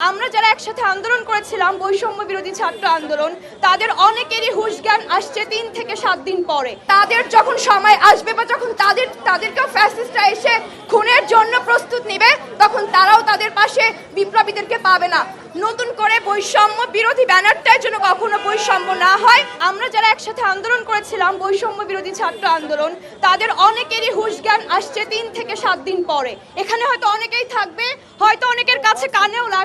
আমরা যারা একসাথে আন্দোলন করেছিলাম, বৈষম্য বিরোধী ছাত্র আন্দোলন, তাদের অনেকেরই হুশ জ্ঞান আসছে তিন থেকে সাত দিন পরে। তাদের যখন সময় আসবে বা যখন তাদের, তাদেরকেও ফ্যাসিস্টরা এসে খুনের জন্য প্রস্তুত নেবে, তখন তারাও তাদের পাশে বিপ্লবীদেরকে পাবে না। নতুন করে বৈষম্য বিরোধী ব্যানারটার জন্য কখনো বৈষম্য না হয়। আমরা যারা একসাথে আন্দোলন করেছিলাম, বৈষম্য বিরোধী ছাত্র আন্দোলন, তাদের অনেকেরই হুশ জ্ঞান আসছে তিন থেকে সাত দিন পরে। এখানে হয়তো অনেকেই থাকবে, হয়তো অনেকের কাছে কানেও আমার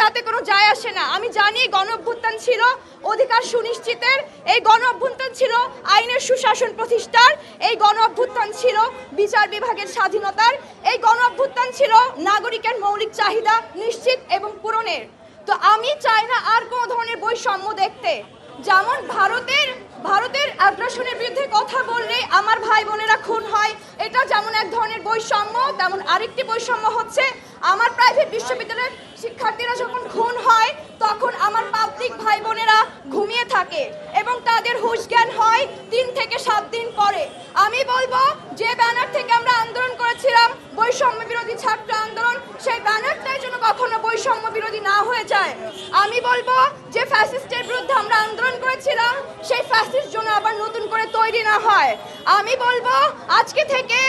তাতে কোনো যায় আসে না। আমি জানি গণ অভ্যুত্থান ছিল অধিকার সুনিশ্চিতের, এই গণ অভ্যুত্থান ছিল আইনের সুশাসন প্রতিষ্ঠার, এই গণ অভ্যুত্থান ছিল বিচার বিভাগের স্বাধীনতার, এই গণ অভ্যুত্থান ছিল নাগরিকের মৌলিক চাহিদা নিশ্চিত এবং পূরণের। তো আমি চাই না আর কোনো ধরনের বৈষম্য দেখতে। যেমন ভারতের ভারতের আগ্রাসনের বিরুদ্ধে কথা বললে আমার ভাই বোনেরা খুন হয়, এটা যেমন এক ধরনের বৈষম্য, তেমন আরেকটি বৈষম্য হচ্ছে আমার প্রাইভেট বিশ্ববিদ্যালয়ের শিক্ষার্থীরা যখন খুন হয়, তখন আমার পাবলিক ভাই বোনেরা ঘুমিয়ে থাকে এবং তাদের হুশ জ্ঞান হয় তিন থেকে সাত দিন পরে। আমি বলব, যে ব্যানার থেকে আমরা আন্দোলন করেছিলাম বৈষম্য বিরোধী ছাত্র আন্দোলন সেই ব্যানারটাই যেন কখনো বৈষম্য বিরোধী না হয়ে যায়। আমি বলব যে ফ্যাসিস্টের বিরুদ্ধে আমরা আন্দোলন করেছিলাম, সেই ফ্যাসিস্ট জন্য আবার নতুন করে তৈরি না হয়। আমি বলব আজকে থেকে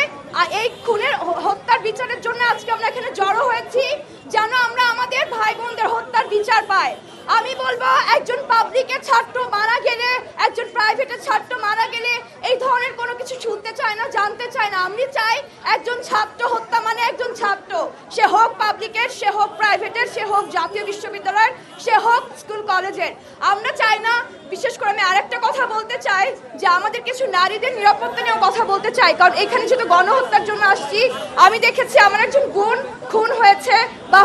এই খুনের হত্যার বিচারের জন্য আজকে আমরা এখানে জড়ো হয়েছি, যেন আমরা আমাদের ভাই বোনদের হত্যার বিচার পাই। আমি বলব একজন পাবলিকের ছাত্র মারা গেলে, একজন প্রাইভেটের ছাত্র মারা গেলে এই ধরনের কোনো কিছু শুনতে চায় না জানতে চায় না আমি চাই একজন ছাত্র হত্যা মানে একজন ছাত্র সে হোক পাবলিকের সে হোক প্রাইভেটের সে হোক জাতীয় বিশ্ববিদ্যালয়ের, সে হোক স্কুল কলেজের। আমরা চাই না, বিশেষ করে আমি আরেকটা কথা বলতে চাই, যে আমাদের কিছু নারীদের নিরাপত্তা নিয়েও কথা বলতে চাই। কারণ এখানে শুধু গণহত্যার জন্য আসছি, আমি দেখেছি আমার একজন বোন খুন হয়েছে বা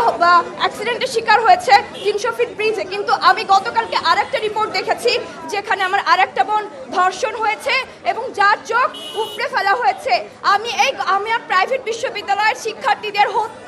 অ্যাক্সিডেন্টের শিকার হয়েছে তিনশো ফিট ব্রিজে কিন্তু আমি গতকালকে আরেকটা রিপোর্ট দেখেছি, যেখানে আমার আরেকটা বোন ধর্ষণ হয়েছে এবং যার চোখ উপড়ে ফেলা হয়েছে। আমি এই, আমি আর প্রাইভেট বিশ্ববিদ্যালয়ের শিক্ষার্থীদের পাশাপাশি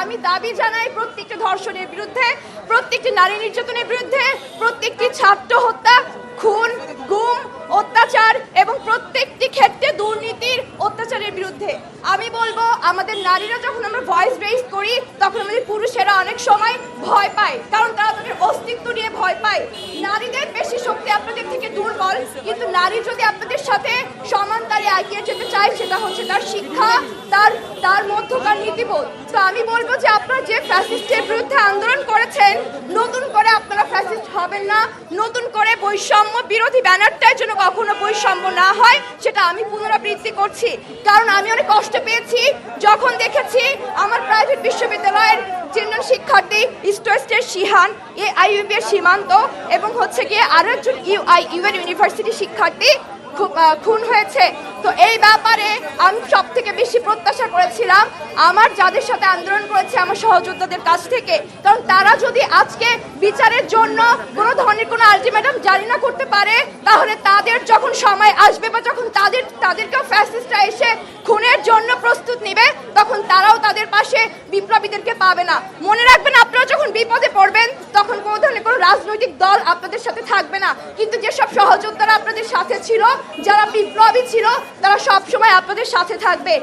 আমি দাবি জানাই প্রত্যেকটি ধর্ষণের বিরুদ্ধে, প্রত্যেকটি নারী নির্যাতনের বিরুদ্ধে, প্রত্যেকটি ছাত্র হত্যা, খুন, গুম, অত্যাচার এবং প্রত্যেকটি ক্ষেত্রে দুর্নীতির অত্যাচারের বিরুদ্ধে। আমি বলব, আমাদের নারীরা যখন আমরা ভয়েস বেস করি, তখন আমাদের পুরুষেরা অনেক সময় ভয় পায়। কারণ তারা অস্তিত্ব নিয়ে ভয় পায়। নারীদের বেশি শক্তি আপনাদের থেকে দুর্বল, কিন্তু নারী যদি আপনাদের সাথে সমান তালে এগিয়ে যেতে চায়, সেটা হচ্ছে তার শিক্ষা, তার তার মধ্যকার নীতিবোধ। তো আমি বলব যে আপনারা যে ফ্যাসিস্টের বিরুদ্ধে আন্দোলন করেছেন, নতুন করে আপনারা ফ্যাসিস্ট হবেন না। নতুন করে বৈষম্য বিরোধী ব্যানারটার জন্য কখনো বৈষম্য না হয়, সেটা আমি পুনরাবৃত্তি করছি। কারণ আমি অনেক কষ্ট পেয়েছি। যখন দেখেছি আমার প্রাইভেট বিশ্ববিদ্যালয়ের তিনজন ইস্ট ওয়েস্টের শিহান এ আইইউবি এর সীমান্ত এবং হচ্ছে গিয়ে আরও একজন ইউ আই ইউএন ইউনিভার্সিটি শিক্ষার্থী খুন হয়েছে। তো এই ব্যাপারে আমি সব থেকে বেশি প্রত্যাশা করেছিলাম। আমার যাদের সাথে আন্দোলন করেছে, আমার সহযোদ্ধাদের কাছ থেকে। কারণ তারা যদি আজকে বিচারের জন্য কোনো ধরনের কোনো আলটিমেটাম জারি না করতে পারে, তাহলে তাদের যখন সময় আসবে বা যখন তাদের, তাদেরকেও ফ্যাসিস্টরা এসে খুনের জন্য প্রস্তুত নেবে, তখন তারাও তাদের পাশে বিপ্লবীদেরকে পাবে না। মনে রাখবেন, আপনারা যখন বিপদে পড়বেন তখন কোনো ধরনের কোনো রাজনৈতিক দল আপনাদের সাথে থাকবে না। কিন্তু যেসব সহযোদ্ধারা আপনাদের সাথে ছিল, যারা বিপ্লবী ছিল, তারা সবসময় আপনাদের সাথে থাকবে।